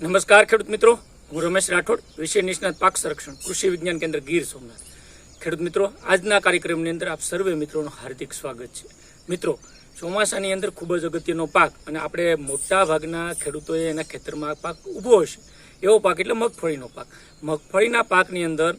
નમસ્કાર ખેડૂત મિત્રો. હું રમેશ રાઠોડ વિષય નિષ્ણાત પાક સંરક્ષણ, કૃષિ વિજ્ઞાન કેન્દ્ર ગીર સોમનાથ. ખેડૂત મિત્રો, આજના કાર્યક્રમની અંદર આપ સર્વે મિત્રોનું હાર્દિક સ્વાગત છે. મિત્રો, ચોમાસાની અંદર ખૂબ જ અગત્યનો પાક અને આપણે મોટા ભાગના ખેડૂતોએ એના ખેતરમાં પાક ઊભો હશે. એવો પાક એટલે મગફળીનો પાક. મગફળીના પાકની અંદર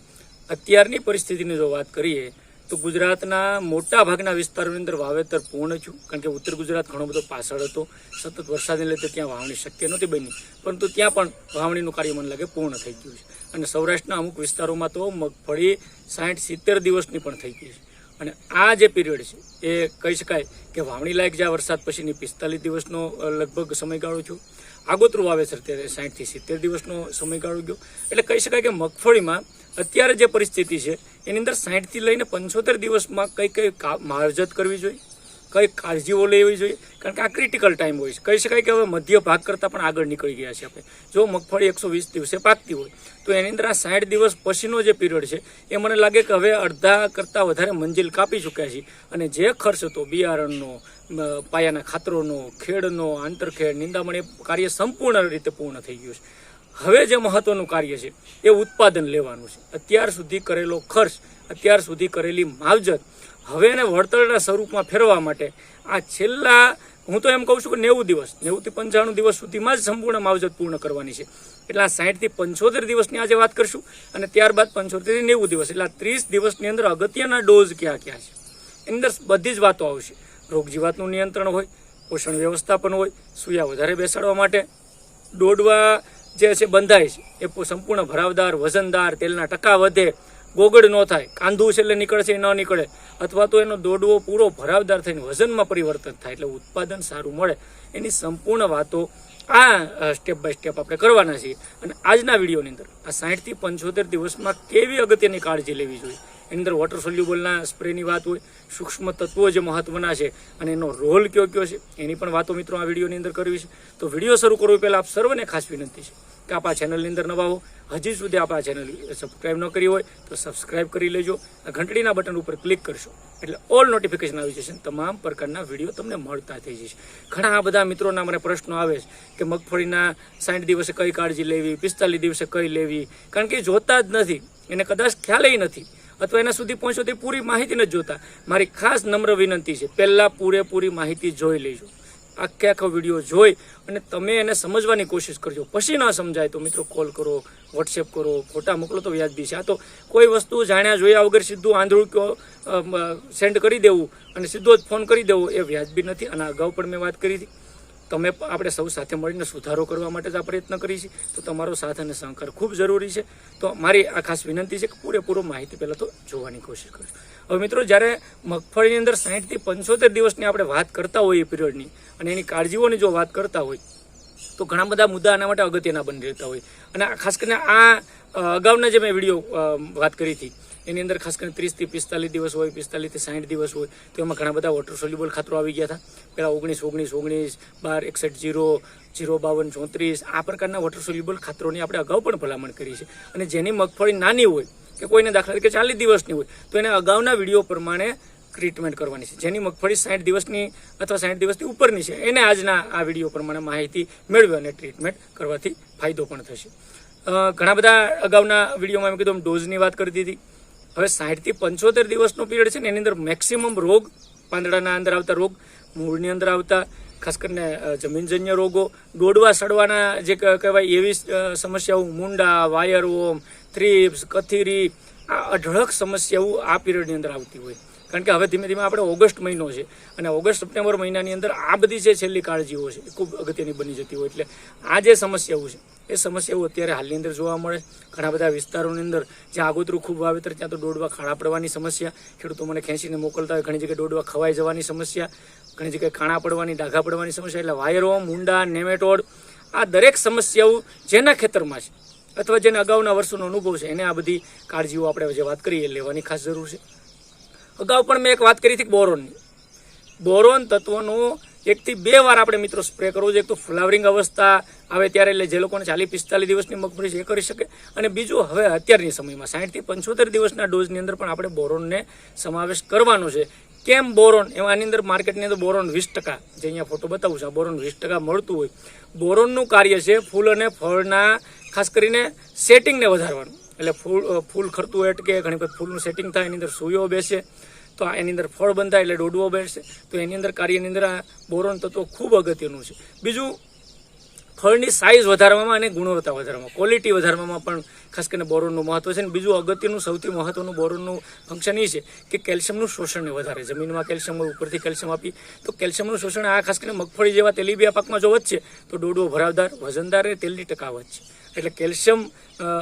અત્યારની પરિસ્થિતિની જો વાત કરીએ તો ગુજરાતના મોટા ભાગના વિસ્તારોની અંદર વાવેતર પૂર્ણ થયું. કારણ કે ઉત્તર ગુજરાત ઘણો બધો પાછળ હતો. સતત વરસાદને લીધે ત્યાં વાવણી શક્ય નહોતી બની. પરંતુ ત્યાં પણ વાવણીનું કાર્ય મને લાગે પૂર્ણ થઈ ગયું છે. અને સૌરાષ્ટ્રના અમુક વિસ્તારોમાં તો મગફળી સાઠ સિત્તેર દિવસની પણ થઈ ગઈ છે. અને આ જે પીરિયડ છે, એ કહી શકાય કે વાવણી લાયક જ્યાં વરસાદ પછીની પિસ્તાલીસ દિવસનો લગભગ સમયગાળો થયો. આગોતરું વાવેતર ત્યારે સાઠથી સિત્તેર દિવસનો સમયગાળો ગયો. એટલે કહી શકાય કે મગફળીમાં અત્યારે જે પરિસ્થિતિ છે, એની અંદર સાઠથી લઈને પંચોતેર દિવસમાં કઈ કઈ માવજત કરવી જોઈએ? કઈ કાળજીઓ લેવી જોઈએ? કારણ કે આ ક્રિટિકલ ટાઈમ હોય છે. કહી શકાય કે હવે મધ્ય ભાગ કરતાં પણ આગળ નીકળી ગયા છે આપણે. જો મગફળી એકસો વીસ દિવસે પાકતી હોય, તો એની અંદર આ સાઠ દિવસ પછીનો જે પીરિયડ છે, એ મને લાગે કે હવે અડધા કરતાં વધારે મંજિલ કાપી ચૂક્યા છે અને જે ખર્ચ હતો, બિયારણનો પાયાના ખાતરોનો, ખેડનો, આંતરખેડ, નિંદામણ એ કાર્ય સંપૂર્ણ રીતે પૂર્ણ થઈ ગયું છે. હવે જે મહત્વનું કાર્ય છે, એ ઉત્પાદન લેવાનું છે. અત્યાર સુધી કરેલો ખર્ચ, અત્યાર સુધી કરેલી માવજત, હવે એને વળતરના સ્વરૂપમાં ફેરવા માટે આ છેલ્લા, હું તો એમ કહું છું કે નેવું દિવસ નેવુંથી પંચાણું દિવસ સુધીમાં જ સંપૂર્ણ માવજત પૂર્ણ કરવાની છે. એટલે આ સાહીઠથી પંચોતેર દિવસની આજે વાત કરશું અને ત્યારબાદ પંચોતેરથી નેવું દિવસ. એટલે આ ત્રીસ દિવસની અંદર અગત્યના ડોઝ ક્યાં ક્યાં છે? એની અંદર બધી જ વાતો આવશે. રોગ જીવાતનું નિયંત્રણ હોય, પોષણ વ્યવસ્થાપન હોય, સૂયા વધારે બેસાડવા માટે દોડવા જે છે, બંધાય છે, એ સંપૂર્ણ ભરાવદાર, વજનદાર, તેલના ટકા વધે, ગોગડ ન થાય, કાંધું છે નીકળે છે એ ન નીકળે, અથવા તો એનો દોડવો પૂરો ભરાવદાર થઈને વજનમાં પરિવર્તન થાય, એટલે ઉત્પાદન સારું મળે. એની સંપૂર્ણ વાતો આ સ્ટેપ બાય સ્ટેપ આપણે કરવાના છીએ. અને આજના વિડીયોની અંદર આ સાહીઠથી પંચોતેર દિવસમાં કેવી અગત્યની કાળજી લેવી જોઈએ? એની અંદર વોટર સોલ્યુબલના સ્પ્રેની વાત હોય, સૂક્ષ્મ તત્વો જે મહત્વના છે અને એનો રોલ કયો કયો છે, એની પણ વાતો મિત્રો આ વિડીયોની અંદર કરવી છે. તો વીડિયો શરૂ કરવો પહેલાં આપ સર્વને ખાસ વિનંતી છે કે આપ આ ચેનલની અંદર નવા હો. હજી સુધી આપ આ ચેનલ સબસ્ક્રાઈબ ન કરી હોય તો સબસ્ક્રાઈબ કરી લેજો. આ ઘંટડીના બટન ઉપર ક્લિક કરશો એટલે ઓલ નોટિફિકેશન આવી જશે તમામ પ્રકારના વીડિયો તમને મળતા થઈ જશે. ઘણા આ બધા મિત્રોના મને પ્રશ્નો આવે છે કે મગફળીના સાઠ દિવસે કઈ કાળજી લેવી, પિસ્તાલીસ દિવસે કઈ લેવી? કારણ કે જોતા જ નથી. એને કદાચ ખ્યાલ નથી. અથવા એના સુધી પહોંચો તે પૂરી માહિતી નથી જોતા. મારી ખાસ નમ્ર વિનંતી છે, પહેલાં પૂરેપૂરી માહિતી જોઈ લેજો. આખે આખો વીડિયો જોઈ અને તમે એને સમજવાની કોશિશ કરજો. પછી ન સમજાય તો મિત્રો કોલ કરો વોટ્સએપ કરો, ફોટા મોકલો તો વ્યાજબી છે. આ તો કોઈ વસ્તુ જાણ્યા જોયા વગર સીધું આંધળું કયો સેન્ડ કરી દેવું અને સીધો જ ફોન કરી દેવો એ વ્યાજબી નથી. અને અગાઉ પણ મેં વાત કરી હતી. તમે આપણે સૌ સાથે મળીને સુધારો કરવા માટે જ આ પ્રયત્ન કરીએ છીએ તો તમારો સાથ અને સહકાર ખૂબ જરૂરી છે. તો મારી આ ખાસ વિનંતી છે કે પૂરેપૂરો માહિતી પહેલાં તો જોવાની કોશિશ કરજો. હવે મિત્રો, જ્યારે મગફળીની અંદર સાહીઠથી પંચોતેર દિવસની આપણે વાત કરતા હોઈએ પિરિયડની અને એની કાળજીઓની જો વાત કરતા હોય, તો ઘણા બધા મુદ્દા આના માટે અગત્યના બની રહેતા હોય. અને ખાસ કરીને આ અગાઉના જે મેં વીડિયો વાત કરી હતી એની અંદર ખાસ કરીને ત્રીસથી પિસ્તાલીસ દિવસ હોય, પિસ્તાલીસથી સાઠ દિવસ હોય, તો એમાં ઘણા બધા વોટર સોલ્યુબલ ખાતરો આવી ગયા હતા. પહેલાં ઓગણીસ ઓગણીસ ઓગણીસ, બાર, એકસઠ, જીરો જીરો, બાવન, ચોત્રીસ, આ પ્રકારના વોટર સોલ્યુબલ ખાતરોની આપણે અગાઉ પણ ભલામણ કરી છે. અને જેની મગફળી નાની હોય કે કોઈને દાખલા તરીકે ચાલીસ દિવસની હોય, તો એને અગાઉના વીડિયો પ્રમાણે ટ્રીટમેન્ટ કરવાની છે. જેની મગફળી સાઠ દિવસની અથવા સાઠ દિવસથી ઉપરની છે, એને આજના આ વીડિયો પ્રમાણે માહિતી મેળવી અને ટ્રીટમેન્ટ કરવાથી ફાયદો પણ થશે. ઘણા બધા અગાઉના વિડીયોમાં મેં કીધું ડોઝની વાત કરી દીધી. હવે સાઠથી પંચોતેર દિવસનો પીરિયડ છે ને, એની અંદર મેક્સિમમ રોગ પાંદડાના અંદર આવતા રોગ, મૂળની અંદર આવતા, ખાસ કરીને જમીનજન્ય રોગો, દોડવા, સડવાના જે કહેવાય એવી સમસ્યાઓ, મુંડા, વાયર ઓમ થ્રીપ્સ, કથીરી, આ અઢળક સમસ્યાઓ આ પીરિયડની અંદર આવતી હોય. કારણ કે હવે ધીમે ધીમે આપણે ઓગસ્ટ મહિનો છે અને ઓગસ્ટ, સપ્ટેમ્બર મહિનાની અંદર આ બધી જે છેલ્લી કાળજીઓ છે એ ખૂબ અગત્યની બની જતી હોય. એટલે આ જે સમસ્યાઓ છે એ સમસ્યાઓ અત્યારે હાલની અંદર જોવા મળે. ઘણા બધા વિસ્તારોની અંદર જ્યાં આગોતરું ખૂબ વાવેતર, ત્યાં તો દોડવા ખાણા પડવાની સમસ્યા, ખેડૂતો મને ખેંચીને મોકલતા હોય, ઘણી જગ્યાએ દોડવા ખવાઈ જવાની સમસ્યા, ઘણી જગ્યાએ ખાણા પડવાની ડાઘા પડવાની સમસ્યા, એટલે વાયરો, મુંડા, નેમેટોડ, આ દરેક સમસ્યાઓ જેના ખેતરમાં છે અથવા જેને અગાઉના વર્ષોનો અનુભવ છે, એને આ બધી કાળજીઓ આપણે જે વાત કરીએ લેવાની ખાસ જરૂર છે. અગાઉ પણ મેં એક વાત કરી હતી બોરોનની. બોરોન તત્વનો એકથી બે વાર આપણે મિત્રો સ્પ્રે કરવો જોઈએ તો ફ્લાવરિંગ અવસ્થા આવે ત્યારે એટલે જે લોકોને ચાલીસ પિસ્તાલીસ દિવસની મગફળી છે કરી શકે. અને બીજું હવે અત્યારની સમયમાં સાઠથી પંચોતેર દિવસના ડોઝની અંદર પણ આપણે બોરોનને સમાવેશ કરવાનો છે. કેમ બોરોન? એમાં આની અંદર માર્કેટની અંદર બોરોન વીસ ટકા. જે અહીંયા ફોટો બતાવું છું. બોરોન વીસ ટકા મળતું હોય. બોરોનનું કાર્ય છે ફૂલ અને ફળના, ખાસ કરીને સેટિંગને વધારવાનું. એટલે ફૂલ ફૂલ ખરતું અટકે ઘણી વખત ફૂલનું સેટિંગ થાય, એની અંદર સૂયો બેસે. તો એની અંદર ફળ બંધાય એટલે ડોડવો બેસશે. તો એની અંદર કાર્યની અંદર આ બોરોન તત્વ ખૂબ અગત્યનું છે. બીજું, ફળની સાઇઝ વધારવામાં અને ગુણવત્તા વધારવામાં. ક્વોલિટી વધારવામાં પણ ખાસ કરીને બોરોનનું મહત્વ છે. અને બીજું, અગત્યનું, સૌથી મહત્વનું બોરોનનું ફંક્શન એ છે કે કેલ્શિયમનું શોષણને વધારે. જમીનમાં કેલ્શિયમ ઉપરથી કેલ્શિયમ આપી, તો કેલ્શિયમનું શોષણ આ ખાસ કરીને મગફળી જેવા તેલીબિયા પાકમાં જો વધશે, તો ડોડવો ભરાવદાર, વજનદાર અને તેલની ટકાવત છે. એટલે કેલ્શિયમ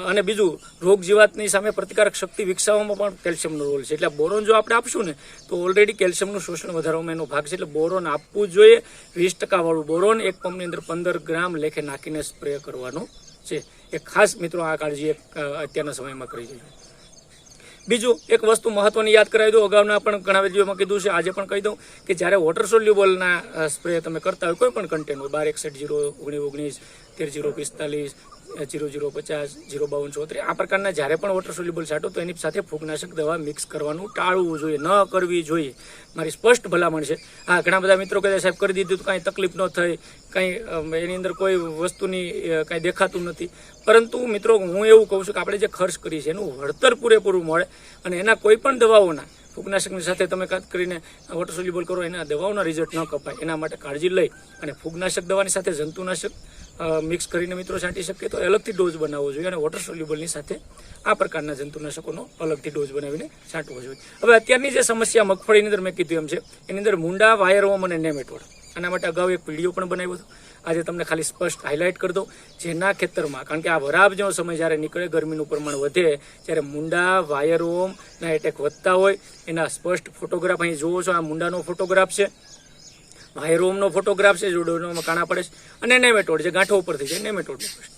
અને બીજું રોગ જીવાતની સામે પ્રતિકારક શક્તિ વિકસાવવામાં પણ કેલ્શિયમનો રોલ છે. એટલે બોરોન જો આપણે આપશું ને, તો ઓલરેડી કેલ્શિયમનું શોષણ વધારવામાં એનો ભાગ છે. એટલે બોરોન આપવું જોઈએ વીસ ટકાવાળું. બોરોન એક પંપની અંદર પંદર ગ્રામ લેખે નાખીને સ્પ્રે કરવાનો છે. એ ખાસ મિત્રો આ કાળજી એક અત્યારના સમયમાં કરી જોઈએ બીજું એક વસ્તુ મહત્વની યાદ કરાવી દઉં. અગાઉના પણ ઘણા વિડીયોમાં કીધું છે. આજે પણ કહી દઉં કે જ્યારે વોટર સોલ્યુબલના સ્પ્રે તમે કરતા હોય, કોઈ પણ કન્ટેન્ટ હોય, બાર એકસઠ જીરો, ઓગણીસ ઓગણીસ, તેર જીરો, પિસ્તાલીસ જીરો જીરો પચાસ, જીરો બાવન, ચોત્રીસ. આ પ્રકારના જ્યારે પણ વોટર સોલ્યુબલ છાંટો તો એની સાથે ફૂગનાશક દવા મિક્સ કરવાનું ટાળવું જોઈએ, ન કરવી જોઈએ. મારી સ્પષ્ટ ભલામણ છે. હા, ઘણા બધા મિત્રો કહે સાહેબ, કરી દીધું તો કાંઈ તકલીફ ન થઈ, કાંઈ એની અંદર કોઈ વસ્તુની કાંઈ દેખાતું નથી. પરંતુ મિત્રો, હું એવું કહું છું કે આપણે જે ખર્ચ કરીએ છીએ, એનું વળતર પૂરેપૂરું મળે અને એના કોઈ પણ દવાઓના, ફૂગનાશકની સાથે તમે ખાસ કરીને વોટર સોલ્યુબલ કરો, એના દવાઓના રિઝલ્ટ ન કપાય. એના માટે કાળજી લઈ અને ફૂગનાશક દવાની સાથે જંતુનાશક મિક્સ કરીને મિત્રો છાંટી શકીએ તો અલગથી ડોઝ બનાવવો જોઈએ અને વોટર સોલ્યુબલની સાથે આ પ્રકારના જંતુનાશકોનો અલગથી ડોઝ બનાવીને છાંટવો જોઈએ. હવે અત્યારની જે સમસ્યા મગફળીની અંદર મેં કીધું એમ છે, એની અંદર મુંડા વાયરવોમ અને નેમેટોડ. આના માટે અગાઉ એક વીડિયો પણ બનાવ્યો હતો. આજે તમને ખાલી સ્પષ્ટ હાઇલાઇટ કરી દઉં. જેના ખેતરમાં, કારણ કે આ વરાબ જેવો સમય જ્યારે નીકળે, ગરમીનું પ્રમાણ વધે, ત્યારે મુંડા ના એટેક વધતા હોય. એના સ્પષ્ટ ફોટોગ્રાફ અહીં જુઓ છો, આ મુંડાનો ફોટોગ્રાફ છે. વાયરોમનો ફોટોગ્રાફ છે જોડોમાં કાણા પડે છે. અને નેમેટોડ જે ગાંઠો ઉપર થઈ જાય નેમેટોડનો પ્રશ્ન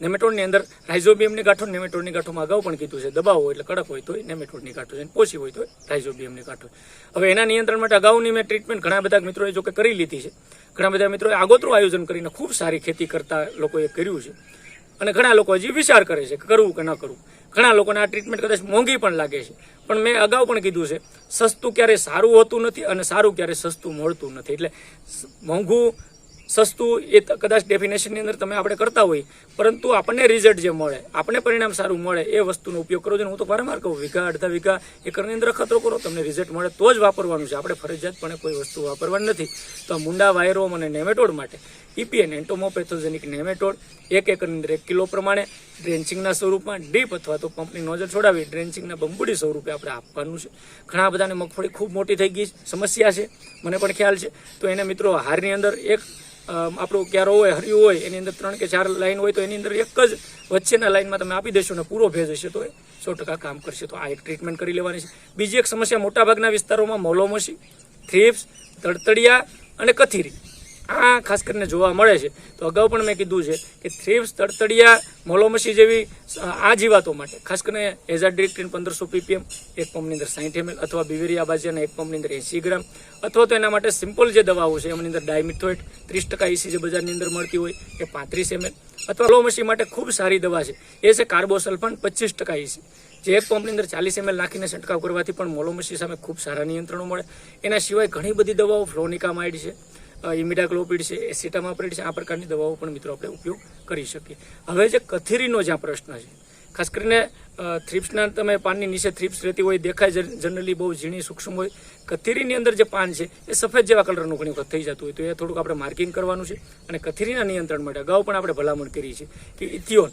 નેમેટોડની અંદર રાઇઝોબિયમની ગાંઠો નેમેટોડની ગાંઠોમાં અગાઉ પણ કીધું છે, દબાવ હોય એટલે કડક હોય તો નેમેટોડની ગાંઠો છે પોસી હોય તો રાઇઝોબિયમની ગાંઠો. હવે એના નિયંત્રણ માટે અગાઉની મેં ટ્રીટમેન્ટ ઘણા બધા મિત્રોએ જો કે કરી લીધી છે. ઘણા બધા મિત્રોએ આગોતરું આયોજન કરીને ખૂબ સારી ખેતી કરતા લોકોએ કર્યું છે. અને ઘણા લોકો હજી વિચાર કરે છે કરવું કે ન કરવું. ઘણા લોકોને આ ટ્રીટમેન્ટ કદાચ મોંઘી પણ લાગે છે. પણ મેં અગાઉ પણ કીધું છે, સસ્તું ક્યારે સારું હોતું નથી અને સારું ક્યારે સસ્તું મળતું નથી. એટલે મોંઘું, સસ્તું એ કદાચ ડેફિનેશનની અંદર તમે આપણે કરતા હોય, પરંતુ આપણને રિઝલ્ટ જે મળે આપણે પરિણામ સારું મળે એ વસ્તુનો ઉપયોગ કરવો જોઈએ. હું તો વારંવાર કહું, વીઘા, અડધા વીઘા એકરની અંદર ખતરો કરો, તમને રિઝલ્ટ મળે તો જ વાપરવાનું છે. આપણે ફરજિયાતપણે કોઈ વસ્તુ વાપરવાની નથી. તો મુંડા વાયરોમ અને નેમેટોડ માટે ઇપીએન એન્ટોમોપેથોજેનિક નેમેટોડ એક એકરની અંદર એક કિલો પ્રમાણે ડ્રેન્ચિંગના સ્વરૂપમાં ડીપ અથવા તો પંપની નોઝલ છોડાવી ડ્રેન્ચિંગના બંબુડી સ્વરૂપે આપણે આપવાનું છે. ઘણા બધાને મગફળી ખૂબ મોટી થઈ ગઈ સમસ્યા છે. મને પણ ખ્યાલ છે. તો એને મિત્રો હારની અંદર એક આપણું ક્યારો હોય, હર્યું હોય, એની અંદર ત્રણ કે ચાર લાઈન હોય તો એની અંદર એક જ વચ્ચેના લાઈનમાં તમે આપી દેશો ને પૂરો ભેજ હશે તો એ સો ટકા કામ કરશે. તો આ એક ટ્રીટમેન્ટ કરી લેવાની છે. બીજી એક સમસ્યા મોટાભાગના વિસ્તારોમાં મોલોમસી થ્રીપ્સ તડતડિયા અને કથીરી. આ ખાસ કરીને જોવા મળે છે. તો અગાઉ પણ મેં કીધું છે કે થ્રીપ્સ તડતડિયા, મોલોમસી જેવી આ જીવાતો માટે, ખાસ કરીને એઝાડિરેક્ટિન પંદરસો પીપીએમ, એક પંપની અંદર સાઠ એમએલ અથવા બિવેરિયા અને એક પંપની અંદર એંસી ગ્રામ, અથવા તો એના માટે સિમ્પલ જે દવાઓ છે, એમની અંદર ડાયમિથોઇટ ત્રીસ ટકા ઇસી જે બજારની અંદર મળતી હોય, એ પાંત્રીસ એમએલ, અથવા મોલોમસી માટે ખૂબ સારી દવા છે. એ છે કાર્બોસલ્ફાન પચીસ ટકા ઇસી જે એક પંપની અંદર ચાલીસ એમએલ નાખીને છંટકાવ કરવાથી પણ મોલોમસી સામે ખૂબ સારા નિયંત્રણો મળે. એના સિવાય ઘણી બધી દવાઓ ફ્લોનિકામાઇડ છે. ઇમિડાક્લોપિડ છે એસિટામાપ્રિડ છે, આ પ્રકારની દવાઓ પણ મિત્રો આપણે ઉપયોગ કરી શકીએ. હવે જે કથેરીનો જ્યાં પ્રશ્ન છે, ખાસ કરીને થ્રિપ્સના તમે પાનની નીચે થ્રિપ્સ રહેતી હોય દેખાય જનરલી બહુ ઝીણી સૂક્ષ્મ હોય. કથેરીની અંદર જે પાન છે, એ સફેદ જેવા કલરનું ઘણી વખત થઈ જતું હોય, તો એ થોડુંક આપણે માર્કિંગ કરવાનું છે અને કથેરીના નિયંત્રણ માટે અગાઉ પણ આપણે ભલામણ કરી છે કે ઇથિયોન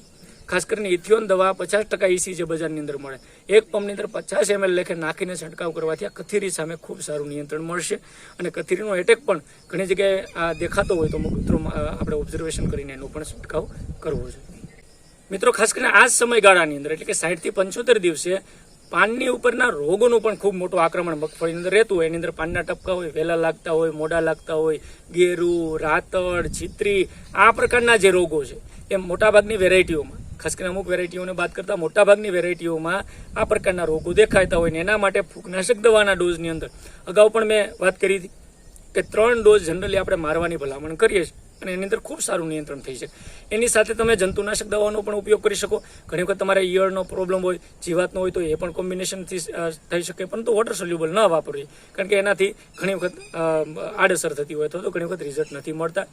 ખાસ કરીને ઇથિયોન દવા પચાસ ટકા ઇસી જે બજારની અંદર મળે. એક પંપની અંદર પચાસ એમએલ લેખે નાખીને છંટકાવ કરવાથી આ કથેરી સામે ખૂબ સારું નિયંત્રણ મળશે. અને કથેરીનો એટેક પણ ઘણી જગ્યાએ, આ, દેખાતો હોય તો મિત્રો આપણે ઓબ્ઝર્વેશન કરીને એનો પણ છંટકાવ કરવો જોઈએ. મિત્રો, ખાસ કરીને આ જ સમયગાળાની અંદર, એટલે કે સાઠથી પંચોતેર દિવસે પાનની ઉપરના રોગોનું પણ ખૂબ મોટું આક્રમણ મગફળીની અંદર રહેતું હોય. એની અંદર પાનના ટપકા હોય, વેલા લાગતા હોય, મોડા લાગતા હોય, ગેરું રાતડ છીતરી, આ પ્રકારના જે રોગો છે, એ મોટાભાગની વેરાયટીઓમાં ખાસ કરીને અમુક વેરાયટીઓને બાદ કરતા મોટાભાગની વેરાયટીઓમાં આ પ્રકારના રોગો દેખાતા હોય ને એના માટે ફૂગનાશક દવાના ડોઝની અંદર. અગાઉ પણ મેં વાત કરી હતી કે ત્રણ ડોઝ જનરલી આપણે મારવાની ભલામણ કરીએ છીએ અને એની અંદર ખૂબ સારું નિયંત્રણ થઈ શકે એની સાથે તમે જંતુનાશક દવાનો પણ ઉપયોગ કરી શકો. ઘણી વખત તમારે ઈયળનો પ્રોબ્લેમ હોય, જીવાતનો હોય તો એ પણ કોમ્બિનેશનથી થઈ શકે, પરંતુ વોટર સોલ્યુબલ ન વાપરવી. કારણ કે એનાથી ઘણી વખત આડઅસર થતી હોય તો ઘણી વખત રિઝલ્ટ નથી મળતા.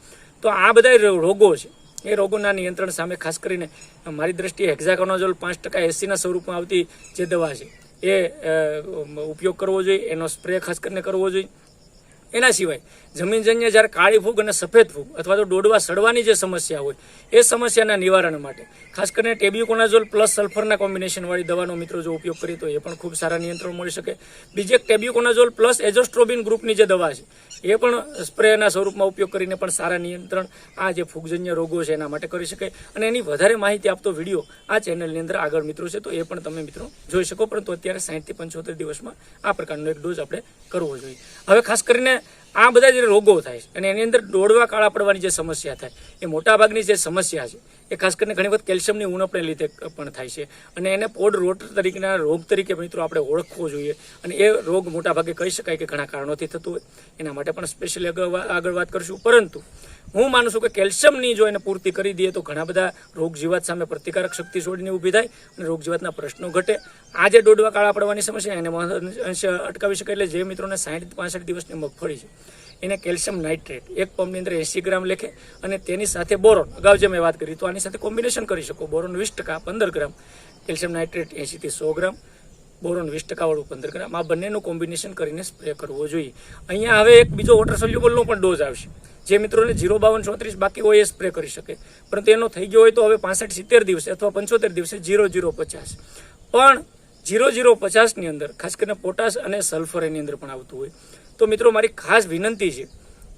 તો આ બધા રોગો છે. એ રોગોના નિયંત્રણ સામે ખાસ કરીને મારી દ્રષ્ટિએ હેક્ઝાકોનોઝોલ પાંચ ટકા એસીના સ્વરૂપમાં આવતી જે દવા છે, એ ઉપયોગ કરવો જોઈએ, એનો સ્પ્રે ખાસ કરીને કરવો જોઈએ. એના સિવાય જમીનજન્ય જ્યારે કાળી ફૂગ અને સફેદ ફૂગ અથવા તો ડોડવા સડવાની જે સમસ્યા હોય, એ સમસ્યાના નિવારણ માટે, ખાસ કરીને ટેબ્યુકોનાઝોલ પ્લસ સલ્ફરના કોમ્બિનેશનવાળી દવાનો મિત્રો જો ઉપયોગ કરીએ તો એ પણ ખૂબ સારા નિયંત્રણ મળી શકે. બીજી એક ટેબ્યુકોનાઝોલ પ્લસ એઝોસ્ટ્રોબિન ગ્રુપની જે દવા છે, એ પણ સ્પ્રેના સ્વરૂપમાં ઉપયોગ કરીને પણ સારા નિયંત્રણ આ જે ફૂગજન્ય રોગો છે એના માટે કરી શકાય અને એની વધારે માહિતી આપતો વીડિયો આ ચેનલની અંદર આગળ મિત્રો છે, તો એ પણ તમે મિત્રો જોઈ શકો. પરંતુ અત્યારે સાહીઠથી પંચોતેર દિવસમાં આ પ્રકારનો એક ડોઝ આપણે કરવો જોઈએ. હવે ખાસ કરીને આ બધા જે રોગો થાય અને એની અંદર દોડવા કાળા પડવાની જે સમસ્યા થાય, એ મોટાભાગની જે સમસ્યા છે એ ખાસ કરીને ઘણી વખત કેલ્શિયમની ઉણપને લીધે પણ થાય છે. અને એને પોડ રોટ તરીકેના રોગ તરીકે મિત્રો આપણે ઓળખવો જોઈએ. અને એ રોગ મોટાભાગે કહી શકાય કે ઘણા કારણોથી થતું હોય. એના માટે પણ સ્પેશિયલી આગળ વાત કરશું. પરંતુ હું માનું છું કે કેલ્શિયમની જો એને પૂર્તિ કરી દઈએ તો ઘણા બધા રોગ જીવાત સામે પ્રતિકારક શક્તિ છોડીને ઊભી થાય અને રોગ જીવાતના પ્રશ્નો ઘટે. આ જે દોડવા કાળા પડવાની સમસ્યા, એને અંશે અટકાવી શકાય એટલે જે મિત્રોને સાઠ પાસઠ દિવસની મગફળી છે. એને કેલ્શિયમ નાઇટ્રેટ, એક પંપની અંદર એંસી ગ્રામ લેખે અને તેની સાથે બોરોન. અગાઉ જે મેં વાત કરી તો આની સાથે કોમ્બિનેશન કરી શકો. બોરોન વીસ ટકા પંદર ગ્રામ, કેલ્શિયમ નાઇટ્રેટ એંશીથી સો ગ્રામ, બોરોન વીસ ટકાવાળું પંદર ગ્રામ. આ બંનેનું કોમ્બિનેશન કરીને સ્પ્રે કરવો જોઈએ. અહીંયા હવે એક બીજો વોટર સોલ્યુબલનો પણ ડોઝ આવશે. જે મિત્રોને જીરો બાવન ચોત્રીસ બાકી હોય એ સ્પ્રે કરી શકે. પરંતુ એનો થઈ ગયો હોય તો હવે પાસઠ સિત્તેર દિવસે અથવા પંચોતેર દિવસે જીરો જીરો પચાસ. પણ જીરો જીરો પચાસની અંદર, ખાસ કરીને પોટાશ અને સલ્ફર એની અંદર પણ આવતું હોય. તો મિત્રો, મારી ખાસ વિનંતી છે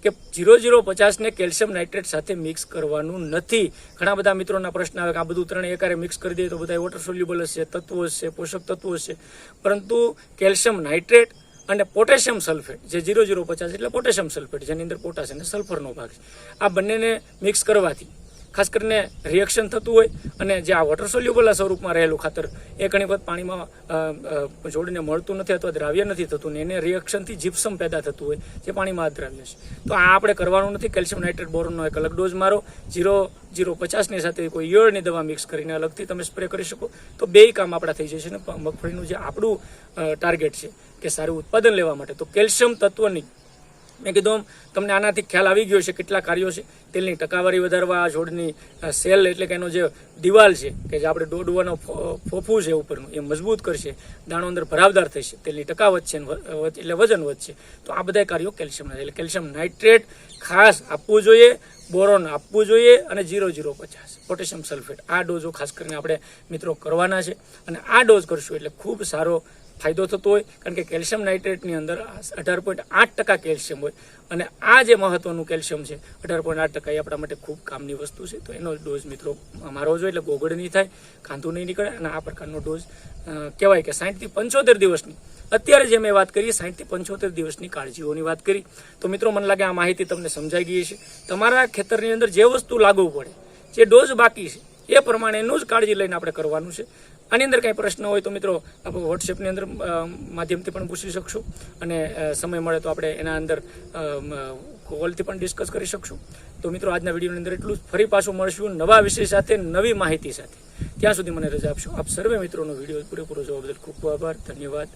કે જીરો જીરો પચાસને કેલ્શિયમ નાઇટ્રેટ સાથે મિક્સ કરવાનું નથી. ઘણા બધા મિત્રોના પ્રશ્ન આવે કે આ બધું ત્રણે એકારે મિક્સ કરી દઈએ તો બધા વોટર સોલ્યુબલ હશે, તત્વો હશે, પોષક તત્વો હશે. પરંતુ કેલ્શિયમ નાઇટ્રેટ અને પોટેશિયમ સલ્ફેટ, જે જીરો જીરો પચાસ એટલે પોટેશિયમ સલ્ફેટ, જેની અંદર પોટાશ અને સલ્ફરનો ભાગ છે, આ બંનેને મિક્સ કરવાથી ખાસ કરીને રિએક્શન થતું હોય અને જે આ વોટર સોલ્યુબલના સ્વરૂપમાં રહેલું ખાતર, એ ઘણી વખત પાણીમાં જોડીને મળતું નથી અથવા દ્રાવ્ય નથી થતું ને એને રિએક્શનથી જીપ્સમ પેદા થતું હોય, જે પાણીમાં દ્રાવ્ય છે. તો આ આપણે કરવાનું નથી. કેલ્શિયમ નાઇટ્રેટ બોરોનનો એક અલગ ડોઝ મારો. જીરો જીરો પચાસની સાથે કોઈ ઈયળની દવા મિક્સ કરીને અલગથી તમે સ્પ્રે કરી શકો. તો બેય કામ આપણા થઈ જશે ને. મગફળીનું જે આપણું ટાર્ગેટ છે કે સારું ઉત્પાદન લેવા માટે. તો કેલ્શિયમ તત્વની મેં કીધું તમને આનાથી ખ્યાલ આવી ગયો છે કેટલા કાર્યો છે. તેલની ટકાવારી વધારવા, છોડની સેલ એટલે કે એનો જે દિવાલ છે, કે જે આપણે દોડવાનો ફોફું છે ઉપરનું, એ મજબૂત કરશે, દાણો અંદર ભરાવદાર થશે, તેલની ટકા વધશે એટલે વજન વધશે. તો આ બધા કાર્યો કેલ્શિયમના એટલે કેલ્શિયમ નાઇટ્રેટ ખાસ આપવું જોઈએ, બોરોન આપવું જોઈએ અને જીરો જીરો પચાસ, પોટેશિયમ સલ્ફેટ. આ ડોઝો ખાસ કરીને આપણે મિત્રો કરવાના છે. અને આ ડોઝ કરશું એટલે ખૂબ સારો ફાયદો થતો હોય, કારણ કે કેલ્શિયમ નાઇટ્રેટની અંદર અઢાર પોઈન્ટ આઠ ટકા કેલ્શિયમ હોય. અને આ જે મહત્વનું કેલ્શિયમ છે, અઢાર પોઈન્ટ આઠ ટકા એ આપણા માટે ખૂબ કામની વસ્તુ છે. તો એનો ડોઝ મિત્રો મારવો જોઈએ એટલે ગોગળ નહીં થાય, ખાંધું નહીં નીકળે અને આ પ્રકારનો ડોઝ કહેવાય કે સાઠથી પંચોતેર દિવસની. અત્યારે જે મેં વાત કરી સાઠથી પંચોતેર દિવસની કાળજીઓની વાત કરી. તો મિત્રો મને લાગે આ માહિતી તમને સમજાઈ ગઈ છે તમારા ખેતરની અંદર જે વસ્તુ લાગુ પડે, જે ડોઝ બાકી છે, એ પ્રમાણેનું જ કાળજી લઈને આપણે કરવાનું છે. આની અંદર કાંઈ પ્રશ્ન હોય તો મિત્રો આપણે વોટ્સએપની અંદર માધ્યમથી પણ પૂછી શકશું અને સમય મળે તો આપણે એના અંદર કોલથી પણ ડિસ્કસ કરી શકશું. તો મિત્રો આજના વિડીયોની અંદર એટલું જ. ફરી પાછું મળશું નવા વિષય સાથે, નવી માહિતી સાથે. ત્યાં સુધી મને રજા આપશો. આપ સર્વે મિત્રોનો વીડિયો પૂરેપૂરો જોવા બદલ ખૂબ ખૂબ આભાર. ધન્યવાદ.